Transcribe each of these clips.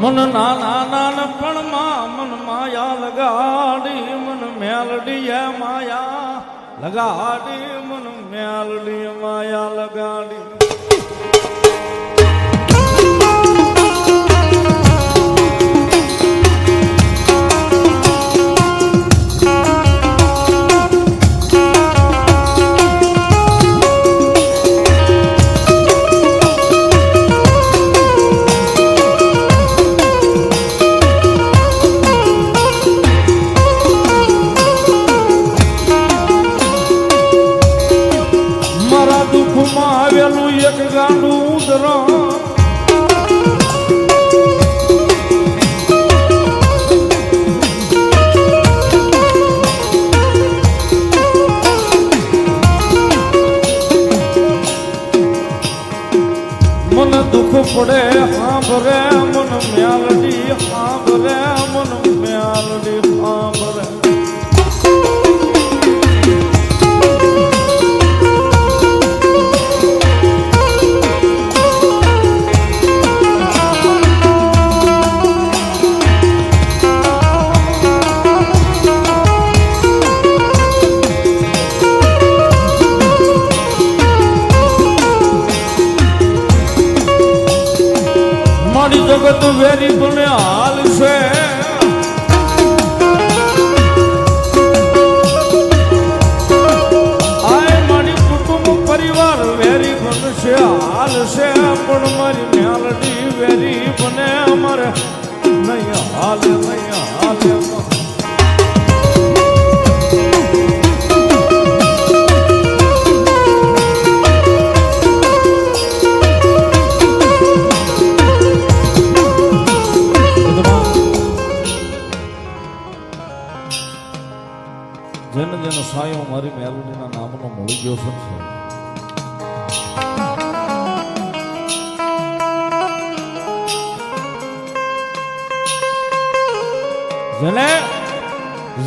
મન નાના નાનપણમાં મન માયા લગાડી, મન મેલડી એ માયા લગાડી, મન મેલડી માયા લગાડી. બનશે હાલ પણ મારી મ્યાલડી વેરી બને અમારે નહીં હાલે નહીં હાલે. જેને જેનો સાયો મારી મેલોડીના નામનો મળી ગયો છે જેને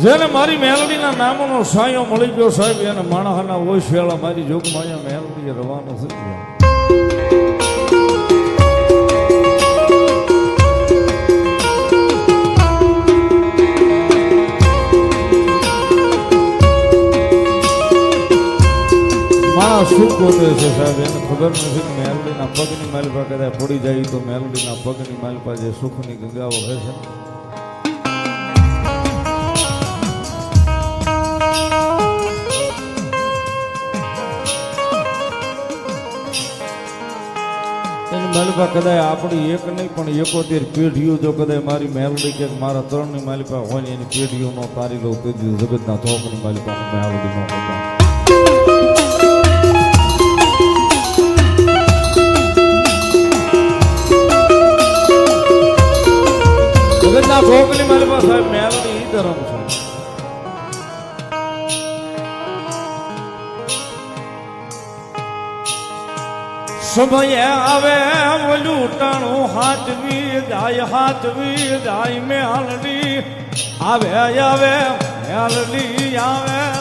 જેને મારી મેલડીના નામનો સાયો મળી ગયો સાહેબ, એને માણસના વેળા મારી જોગમાં મેલોડી રવાનો થઈ ગયો મારા શું ગોતે છે સાહેબ? એને ખબર નથી કે મેલડીના પગની માલિપા કદાચ પડી જાય તો મેલડીના પગની માલિપા જે સુખની હે વહે છે કદાય આપણી એક નહીં, પણ એકોતેર પેઢીઓ જો કદાચ મારી મેલડી કે મારા ત્રણની માલિકા હોય ને એની પેઢીઓનો તારી લઉં તે જગતના ચોકની માલિકા મેલડી નો કરતા જગતના પાસે મેલડી ઈ છે. સમય આવે ઓલું ટાણું હાથવી જાય હાથવી જાય મેલડી આવે આવે મેલડી આવે.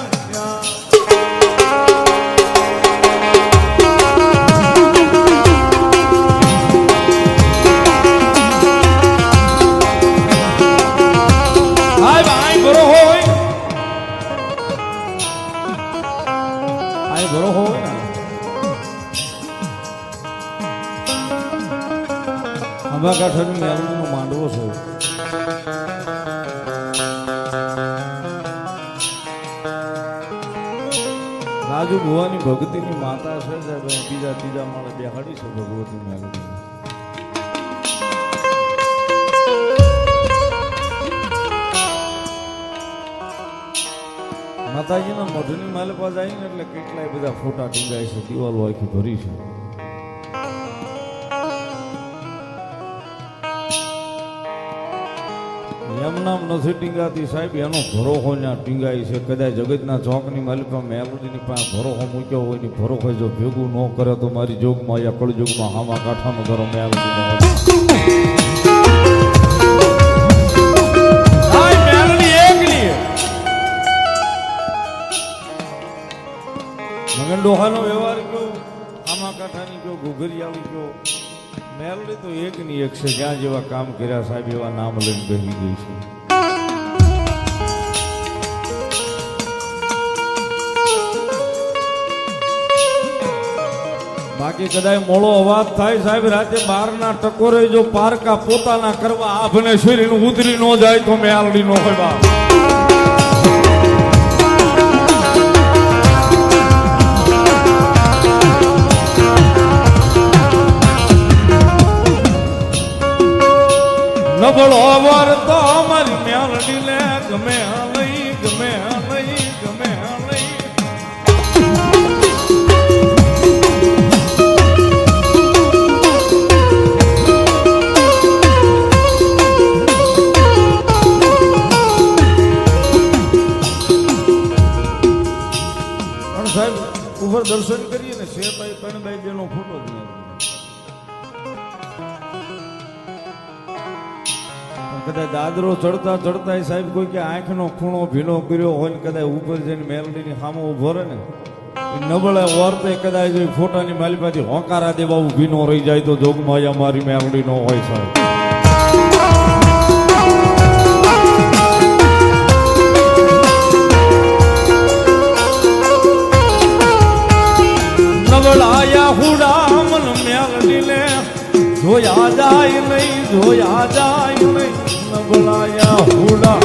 રાજુ ભુવાની ભક્તિની માતા છે સાહેબ બીજા ત્રીજા માળે બેહાડી છે ભગવતી મેલડી. માતાજીના મઢની માલ પાસે આવીને એટલે કેટલાય બધા ફોટા ટીંગાય છે, દિવાલો આખી ભરી છે. એમ નામ નથી ટીંગાતી સાહેબ, એનો ભરોહો ત્યાં ટીંગાય છે. કદાચ જગતના ચોકની માલિકા મેલોડીની પાસે ભરોહો મૂક્યો હોય ને ભરોહો જો ભેગું ન કરે તો મારી જોગમાં યા કળજોગમાં હામા કાંઠાનો મેલડી એકલી. મગન ડોહાનો વ્યવહાર કયો? આમા કાંઠાની કયો? આવી કયો? મેલડી તો એક ની એક છે, જ્યાં જેવા કામ કર્યા સાહેબ, એવા નામ લઈને બેસી ગઈ છે. બાકી કદાચ મોળો અવાજ થાય સાહેબ, રાતે બારના ટકોરે જો પારકા પોતાના કરવા આભને શરીર ઉતરી ન જાય તો મેલડી નો હોય બાપ. નબળો વર દાદરો ચડતા ચડતા સાહેબ કોઈ કે આંખનો ખૂણો ભીનો કર્યો હોય ને કદાચ ઉપર જઈને મેલડીની સામો ઊભો રહે ને નબળે વર્તે કદાચ ફોટાની માલિપાથી હોંકારા દેવા ભીનો રહી જાય તો જોગમાં મારી મેલડી નો હોય સાહેબ. નવળાયા હુડા મન મેલડી લે જોયા જાય નહીં, જોયા જાય નહીં. નવળાયા હુડા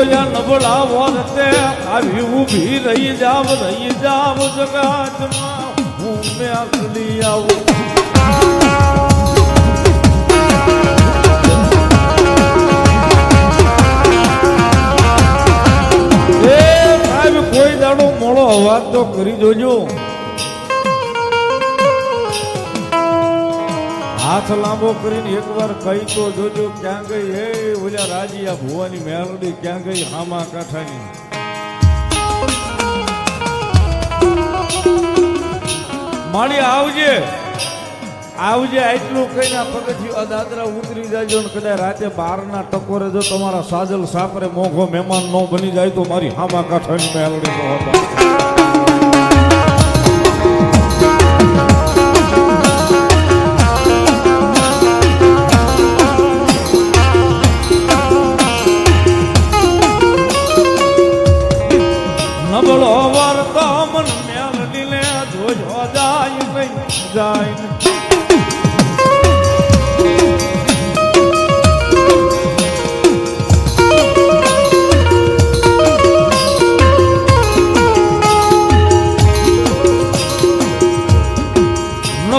ઓલા નબળા વરતે આવી ઊભી રહી જાવ રહી જાવ જગાતમાં. હું મેલડી આવું. મોડો તો કરી જોજો. હાથ લાંબો કરીને એકવાર કહી તો જોજો ક્યાં ગઈ? હે ઓલા આ ભુવાની મેલડી ક્યાં ગઈ? હામા કાંઠાની. માળી આવજે. આવજે આટલું કહીને આ પગથિયું દાદરા ઉતરી જાજો ને કદાચ રાતે બારના ટકોરે જો તમારા સાજલ સાપરે મોઘો મહેમાન નો બની જાય તો મારી હામા કાંઠાની મેલડી તો હતો.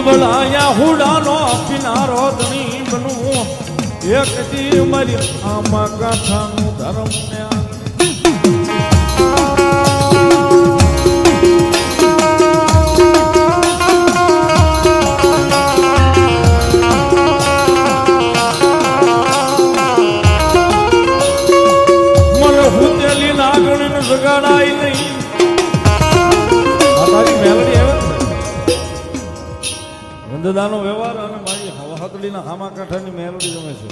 નબળાયા હુડાનો કિનારો ધણી બનવું એક દી મારી આમાં કથાનું ધર્મ ને વંદદાનો વ્યવહાર અને મારી વહતડીના હામા કાંઠાની મેલોડી ગમે છે.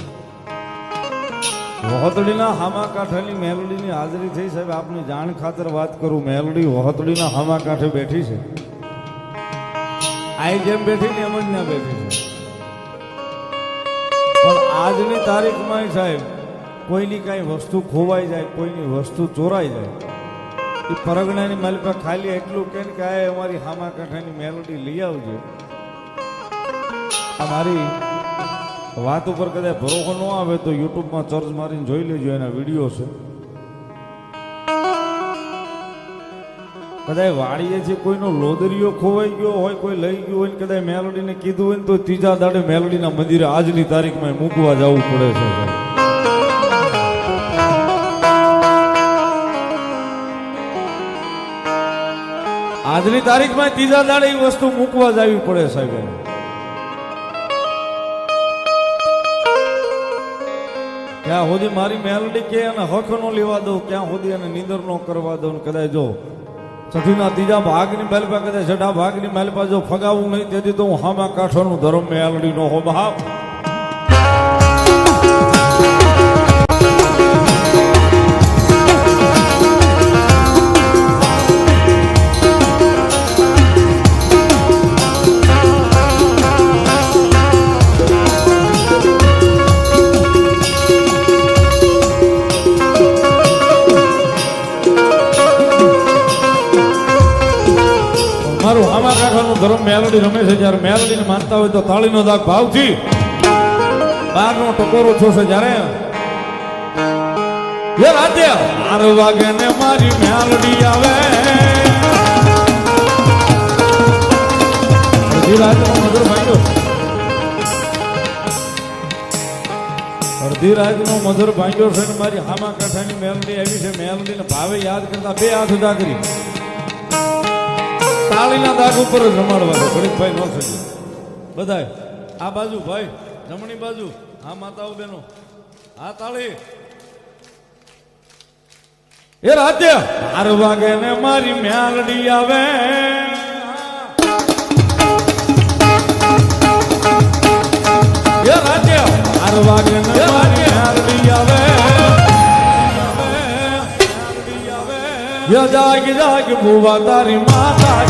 વહતડીના હામા કાંઠાની મેલોડીની હાજરી થઈ સાહેબ, આપની જાણ ખાતર વાત કરું. મેલોડી વહતડીના હામા કાંઠે બેઠી છે. આઈ જેમ બેઠી ને એમ જ ના બેઠી છે. પણ આજની તારીખમાં સાહેબ, કોઈની કાંઈ વસ્તુ ખોવાઈ જાય, કોઈની વસ્તુ ચોરાઈ જાય, એ પરગણાની માલિકા ખાલી એટલું કે આ અમારી હામા કાંઠાની મેલોડી લઈ આવજો. મારી વાત ઉપર કદાચ ભરોસો ન આવે તો યુટ્યુબમાં સર્ચ મારીને જોઈ લેજો, એના વીડિયો છે. કદાચ વાળીએ છે કોઈનો લોદરીઓ ખોવાઈ ગયો હોય, કોઈ લઈ ગયો હોય કદાચ મેલોડીને કીધું હોય ને તો ત્રીજા દાડે મેલોડીના મંદિરે આજની તારીખમાં મૂકવા જવું પડે છે આજની તારીખમાં ત્રીજા દાડે એ વસ્તુ મૂકવા જવી પડે, સાહેબ. ક્યાં સુધી મારી મેલડી કે અને હખ નો લેવા દઉં ક્યાં સુધી એને નીંદર નો કરવા દઉં કદાચ જો સતીના ત્રીજા ભાગની મેલપા, કદાચ છઠ્ઠા ભાગની મેલપા જો ફગાવું નહીં, તેથી તો હું હામા કાંઠાનું ધર્મ મેલડી નો હો. બાપ મેલોડી રમે છે, જ્યારે મેલોડીને માનતા હોય તો તાળીનો દાગ ભાવથી બહારનો ટકોરો છે જ્યારે એ રાતે આર વાગે ને મારી મેલોડી આવે. અડધી રાતે મધુર ભાઈઓ. અડધી રાતનો મધુર ભાંગ્યો છે ને મારી હામા કાંઠાની મેલડી આવી છે. મેલડીને ભાવે યાદ કરતા બે હાથ ઉદા કરી તાળીના દાગ ઉપર જ રમાડવાનો ગણિતભાઈ ન થઈ બધાય આ બાજુ ભાઈ જમણી બાજુ હા માતાઓ બેનો હા તાળી. એ રાતે બાર વાગે ને મારી મ્યાલડી આવે. આવે. જાગ જાગ ભુવા તારી માતા